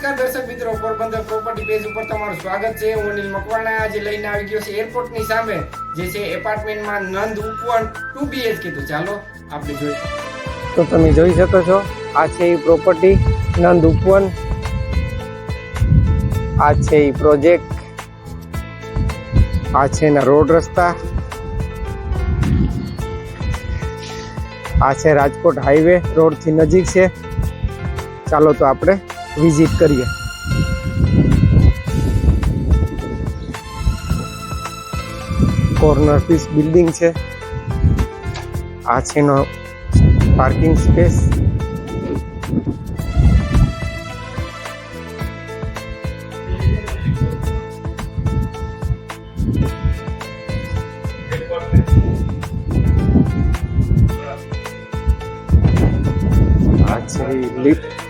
મિત્રો, Porbandar property page ઉપર તમારું સ્વાગત છે. હું અનિલ મકવાણા આજે લઈને આવી ગયો છે એરપોર્ટની સામે, જે છે એપાર્ટમેન્ટમાં નંદ ઉપવન ટુ બીએચકે તો ચાલો આપણે જોઈએ. તો તમે જોઈ શકો છો, આ છે એ પ્રોપર્ટી નંદ ઉપવન. આ છે એ પ્રોજેક્ટ આ છે એના રોડ રસ્તા. આ છે રાજકોટ હાઈવે રોડથી નજીક છે. ચાલો તો આપણે વિઝિટ કરીએ. કોર્નર પીસ બિલ્ડિંગ છે. આ છે એનો પાર્કિંગ સ્પેસ આ લિફ્ટ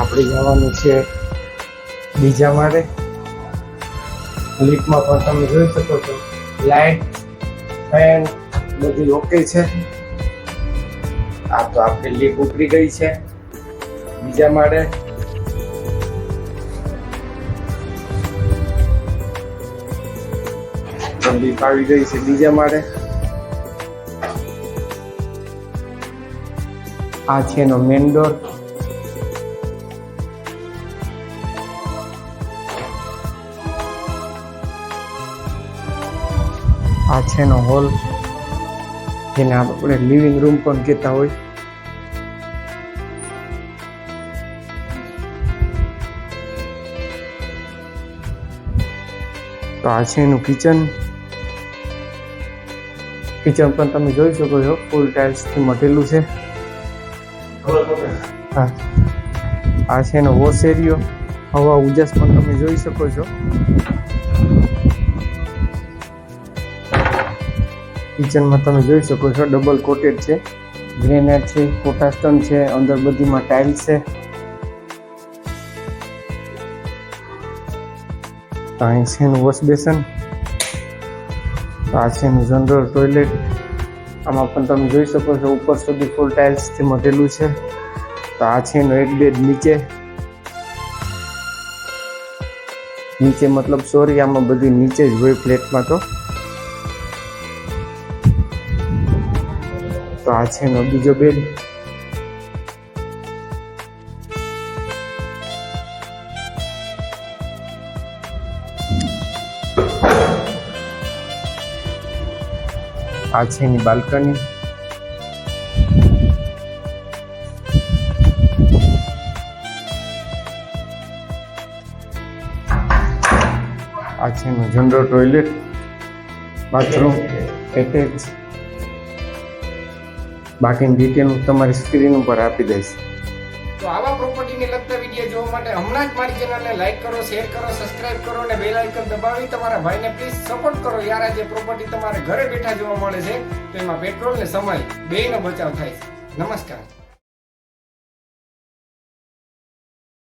આપણે જવાનું છે બીજા માળે. લિફ્ટમાં પણ તમે જોઈ શકો છો. લાઇટ ફેન બધી ઓકે છે. આ તો આપણે લીપ ઉપડી ગઈ છે બીજા માળે. લીપ આવી ગઈ છે બીજા માળે. આ છે એનો મેન ડોર આ છે એનો હોલ જેને આપણે લિવિંગ રૂમ પણ કહેતા હોય. તો આ છે એનું કિચન કિચન પણ તમે જોઈ શકો છો ફૂલ ટાઇલ્સથી મટેલું છે. હા. આ છે એનો વોશ એરિયો હવા ઉજાસ પણ તમે જોઈ શકો છો. કિચનમાં તમે જોઈ શકો છો ડબલ કોટેડ છે. ગ્રેનાઇટ છે, કોટા છે અંદર બધીમાં ટાઇલ્સ છે. અહીં છે એનું વોશ બેસન આ છે એનું જનરલ ટોયલેટ આમાં પણ તમે જોઈ શકો છો, ઉપર સુધી ફૂલ ટાઇલ્સથી મટેલું છે. તો આ છે એનો એક બેડ નીચે. નીચે મતલબ સોરી, આમાં બધી નીચે જ હોય ફ્લેટમાં તો. તો આ છે એનો બીજો બેડ આ છે એની બાલ્કની આ બાકીની ડિટેલ હું તમારી સ્ક્રીન ઉપર આપી દઈશ. તો આવા પ્રોપર્ટીને લગતા વીડિયો જોવા માટે હમણાં જ મારી ચેનલને લાઈક કરો શેર કરો સબસ્ક્રાઇબ કરો અને બેલ આઇકન દબાવી તમારા ભાઈને પ્લીઝ સપોર્ટ કરો. યાર આ જે પ્રોપર્ટી તમારે ઘરે બેઠા જોવા મળે છે, તો એમાં પેટ્રોલ ને સમય, બેયનો બચાવ થાય નમસ્કાર.